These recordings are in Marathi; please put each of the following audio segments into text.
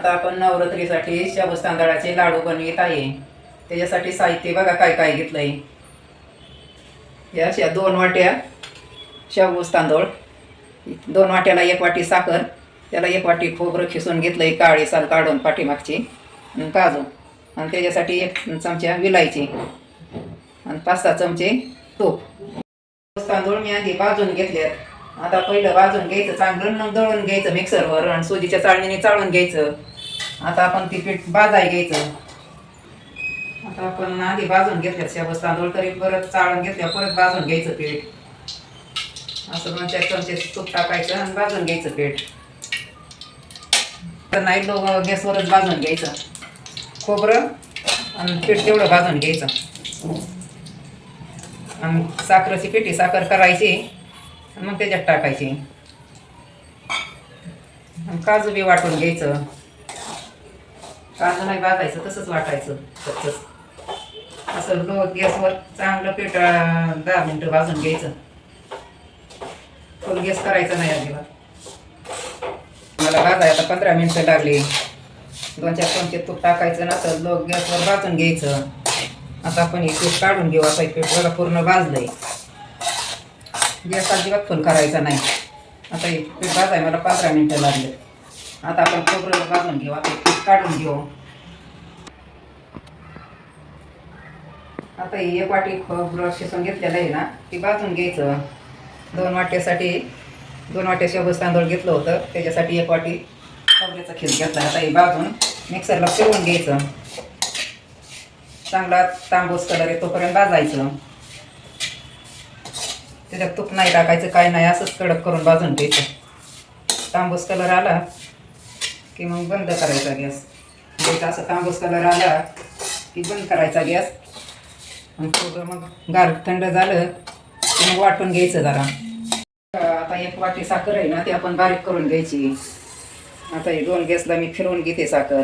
आता आपण नवरात्रीसाठी शाबूस तांदळाचे लाडू बनवित आहे. त्याच्यासाठी साहित्य बघा काय काय घेतलंय. या अशा दोन वाट्या शाबूस तांदूळ दोन वाट्याला एक वाटी साखर त्याला एक वाटी खोबरं खिसून घेतलंय काळी साल काढून पाठीमागची काजू. आणि त्याच्यासाठी एक चमचा विलायची. आणि पाच सहा चमचे तूप. तांदूळ मी आधी भाजून घेतल्यात आता पहिलं भाजून घ्यायचं चांगलं मग दळून घ्यायचं मिक्सरवर आणि सुजीच्या चाळणीने चाळून घ्यायचं. आता आपण ती पीठ भाजाय घ्यायचं. आता आपण आधी भाजून घेतल्यात शाबूस तांदूळ तरी परत चाळून घेतल्या परत भाजून घ्यायचं पीठ. असं दोन चार चमचे तूप टाकायचं आणि भाजून घ्यायचं पीठ. तर नाही लो गॅसवरच भाजून घ्यायचं. खोबरं आणि पीठ तेवढं भाजून घ्यायचं. आणि साखरेची पिठी साखर करायची आणि मग त्याच्यात टाकायची. काजू बी वाटून घ्यायचं. कांदा नाही भाजायचं तसंच वाटायचं. तसंच असं लो गॅसवर चांगलं पेटा दहा मिनटं भाजून घ्यायचं. फुल गॅस करायचा नाही अजिबात. मला भाजायला पंधरा मिनटं लागली. दोन चार चमचे तूप टाकायचं ना तर लो गॅसवर भाजून घ्यायचं. आता आपण हे पीठ काढून घेऊ असं हे पीठ बघा पूर्ण भाजलंय. गॅस अजिबात फुल करायचा नाही. आता हे पीठ भाजाय मला पंधरा मिनटं लागले. आता आपण खोबरं भाजून घेऊ आता पीठ काढून घेऊ. आता ही एक वाटी खोबरं शिसून घेतलेलं आहे ना ती भाजून घ्यायचं. दोन वाट्यासाठी दोन वाट्या शाबूस तांदूळ घेतलं होतं त्याच्यासाठी एक वाटी खोबऱ्याचा खीस घेतला. आता हे भाजून मिक्सरला फिरवून घ्यायचं. चांगला तांबूस कलर आहे तोपर्यंत भाजायचं. त्याच्यात तूप नाही टाकायचं काय नाही असंच कडक करून भाजून घ्यायचं. तांबूस कलर आला की मग बंद करायचा गॅस. म्हणजे द्यायचा असं तांबूस कलर आला की बंद करायचा गॅस. आणि थोडं मग गार थंड झालं की मग वाटून घ्यायचं जरा. आता एक वाटी साखर आहे ना ती आपण बारीक करून घ्यायची. आता हे दोन गॅसला मी फिरवून घेते साखर.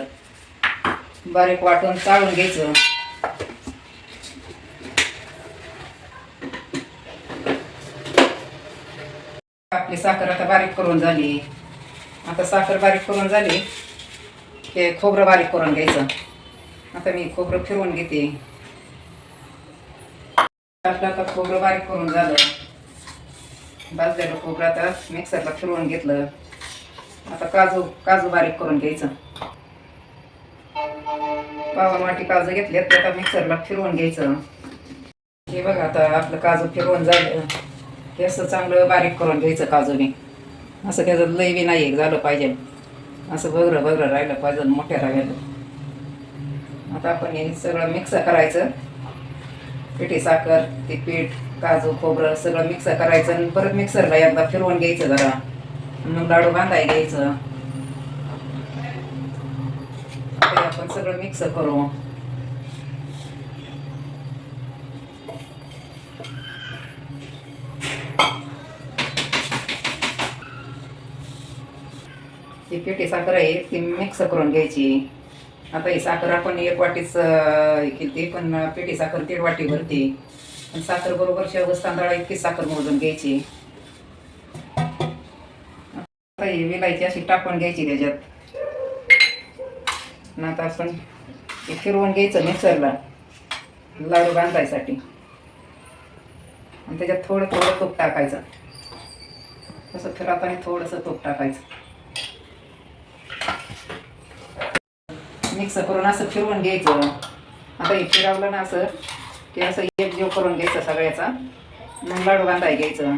बारीक वाटून चाळून घ्यायचं. आपली साखर आता बारीक करून झाली. आता साखर बारीक करून झाली. हे खोबरं बारीक करून घ्यायचं. आता मी खोबरं फिरवून घेते. आपलं आता खोबरं बारीक करून झालं. भाजलेलं खोबरं आता मिक्सरला फिरवून घेतलं. आता काजू काजू बारीक करून घ्यायचं. पावन वाटी काजू घेतलेत ते आता मिक्सरला फिरवून घ्यायचं. हे बघा आता आपलं काजू फिरवून झालं. हे असं चांगलं बारीक करून घ्यायचं काजूने. असं त्याचं लय बी नाही झालं पाहिजे. असं बगरं बगरं राहिलं पाहिजे मोठ्या राहिलं. आता आपण हे सगळं मिक्स करायचं. पिठी साखर ते पीठ काजू खोबरं सगळं मिक्स करायचं आणि परत मिक्सरला एकदा फिरवून घ्यायचं जरा. मग लाडू बांधाय घ्यायचं. आपण सगळं मिक्स करू. ही पेटी साखर आहे ती मिक्स करून घ्यायची. आता ही साखर आपण एक वाटीच केली पण पेटी साखर दीड वाटी भरते. पण साखर बरोबर शेवस तांदळा इतकी साखर मोजून घ्यायची. आता ही विलायची अशी टाकून घ्यायची त्याच्यात. ना आता आपण फिरवून घ्यायचं मिक्सरला लाडू बांधायसाठी. आणि त्याच्यात थोडं थोडं तूप टाकायचं. तसं फिरवताना थोडंसं तूप टाकायचं. मिक्स करून असं फिरवून घ्यायचं. आता हे फिरवलं ना असं की असं एक जीव करून घ्यायचं सगळ्याचा. मग लाडू बांधाय घ्यायचं.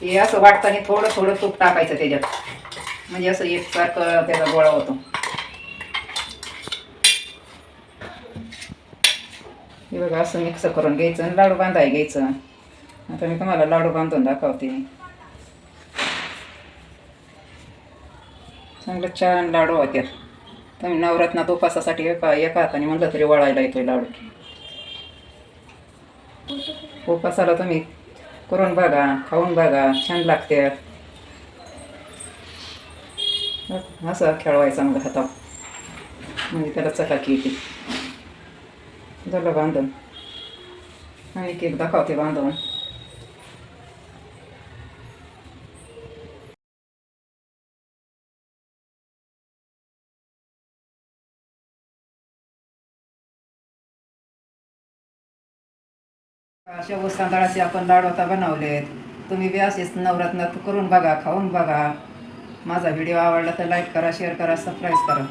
हे असं वाटताना थोडं थोडं तूप टाकायचं त्याच्यात. म्हणजे असं एकसारखं त्याचा गोळा होतो. हे बघा असं मिक्स करून घ्यायचं आणि लाडू बांधाय घ्यायचं. आता मी तुम्हाला लाडू बांधून दाखवते. चांगलं छान लाडू होत्यात तुम्ही नवरात्रात उपासासाठी एका एका हाताने म्हणलं तरी वळायला येतोय लाडू. उपासाला तुम्ही करून बघा खाऊन बघा छान लागते. असं खेळवायचं मग हाता म्हणजे त्याला चकाकी येते. झालं बांधून. आणि केक दाखवते बांधून. शाबूस तांदळाचे आपण लाडू आता बनवलेत. तुम्ही बी असेच नवरत्नात करून बघा खाऊन बघा. माझा व्हिडिओ आवडला तर लाईक करा शेअर करा सबस्क्राईब करा.